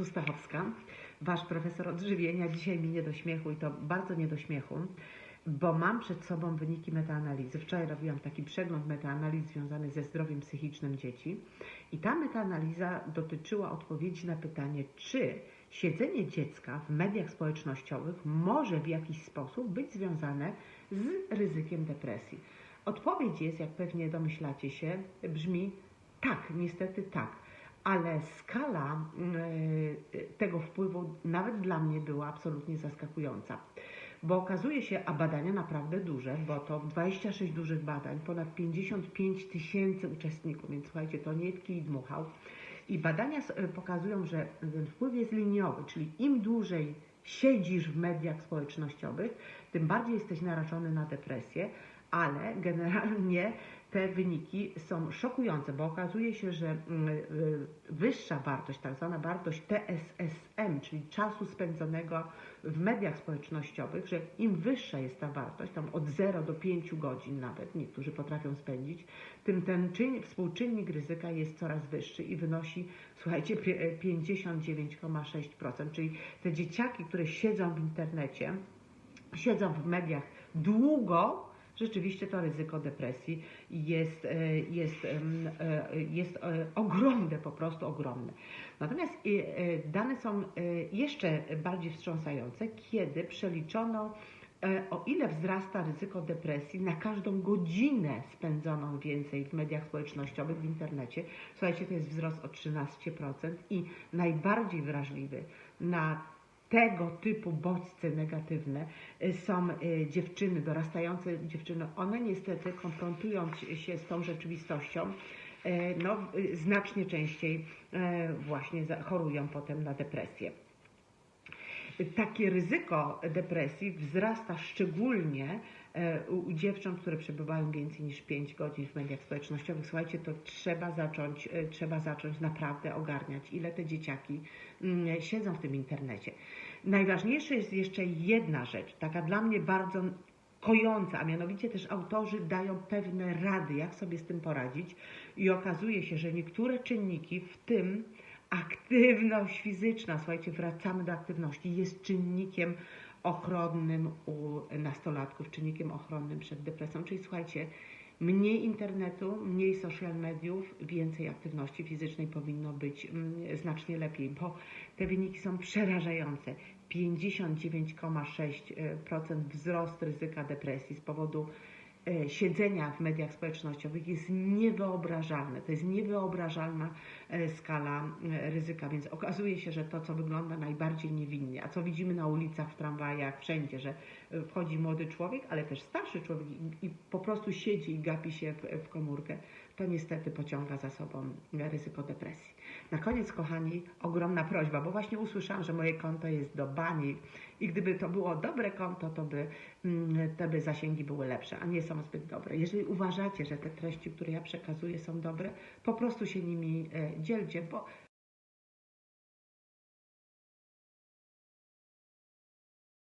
tu Stachowska, Wasz profesor odżywienia. Dzisiaj mi nie do śmiechu i to bardzo nie do śmiechu, bo mam przed sobą wyniki metaanalizy. Wczoraj robiłam taki przegląd metaanaliz związany ze zdrowiem psychicznym dzieci i ta metaanaliza dotyczyła odpowiedzi na pytanie, czy siedzenie dziecka w mediach społecznościowych może w jakiś sposób być związane z ryzykiem depresji. Odpowiedź jest, jak pewnie domyślacie się, brzmi tak, niestety tak ale skala y, tego wpływu nawet dla mnie była absolutnie zaskakująca. Bo okazuje się, a badania naprawdę duże, bo to 26 dużych badań, ponad 55 tysięcy uczestników, więc słuchajcie, to nie tkij i dmuchał. I badania pokazują, że ten wpływ jest liniowy, czyli im dłużej siedzisz w mediach społecznościowych, tym bardziej jesteś narażony na depresję, ale generalnie te wyniki są szokujące, bo okazuje się, że mm, y, wyższa wartość, tak zwana wartość TSSM, czyli czasu spędzonego w mediach społecznościowych, że im wyższa jest ta wartość, tam od 0 do 5 godzin nawet niektórzy potrafią spędzić, tym ten czyn, współczynnik ryzyka jest coraz wyższy i wynosi, słuchajcie, 59,6%, czyli te dzieciaki, które siedzą w internecie, siedzą w mediach długo, rzeczywiście to ryzyko depresji jest, e, jest, e, jest e, ogromne, po prostu ogromne. Natomiast dane są jeszcze bardziej wstrząsające, kiedy przeliczono o ile wzrasta ryzyko depresji na każdą godzinę spędzoną więcej w mediach społecznościowych, w internecie. Słuchajcie, to jest wzrost o 13% i najbardziej wrażliwy na tego typu bodźce negatywne y, są y, dziewczyny, dorastające dziewczyny. One niestety konfrontując się z tą rzeczywistością, y, no, znacznie częściej właśnie chorują potem na depresję. Takie ryzyko depresji wzrasta szczególnie u dziewcząt, które przebywają więcej niż 5 godzin w mediach społecznościowych. Słuchajcie, to trzeba zacząć, trzeba zacząć naprawdę ogarniać, ile te dzieciaki mm, siedzą w tym internecie. Najważniejsza jest jeszcze jedna rzecz, taka dla mnie bardzo kojąca, a mianowicie też autorzy dają pewne rady, jak sobie z tym poradzić i okazuje się, że niektóre czynniki, w tym aktywność fizyczna, słuchajcie, wracamy do aktywności, jest czynnikiem ochronnym u nastolatków, czynnikiem ochronnym przed depresją, czyli słuchajcie, Mniej internetu, mniej social mediów, więcej aktywności fizycznej powinno być mm, znacznie lepiej, bo te wyniki są przerażające. 59,6% wzrost ryzyka depresji z powodu E, siedzenia w mediach społecznościowych jest niewyobrażalne. To jest niewyobrażalna e, skala e, ryzyka, więc okazuje się, że to, co wygląda najbardziej niewinnie, a co widzimy na ulicach, w tramwajach, wszędzie, że wchodzi młody człowiek, ale też starszy człowiek i, i po prostu siedzi i gapi się w, w komórkę, to niestety pociąga za sobą ryzyko depresji. Na koniec, kochani, ogromna prośba, bo właśnie usłyszałam, że moje konto jest do bani i gdyby to było dobre konto, to by, mm, to by zasięgi były lepsze, a nie są zbyt dobre. Jeżeli uważacie, że te treści, które ja przekazuję są dobre, po prostu się nimi e, dzielcie, bo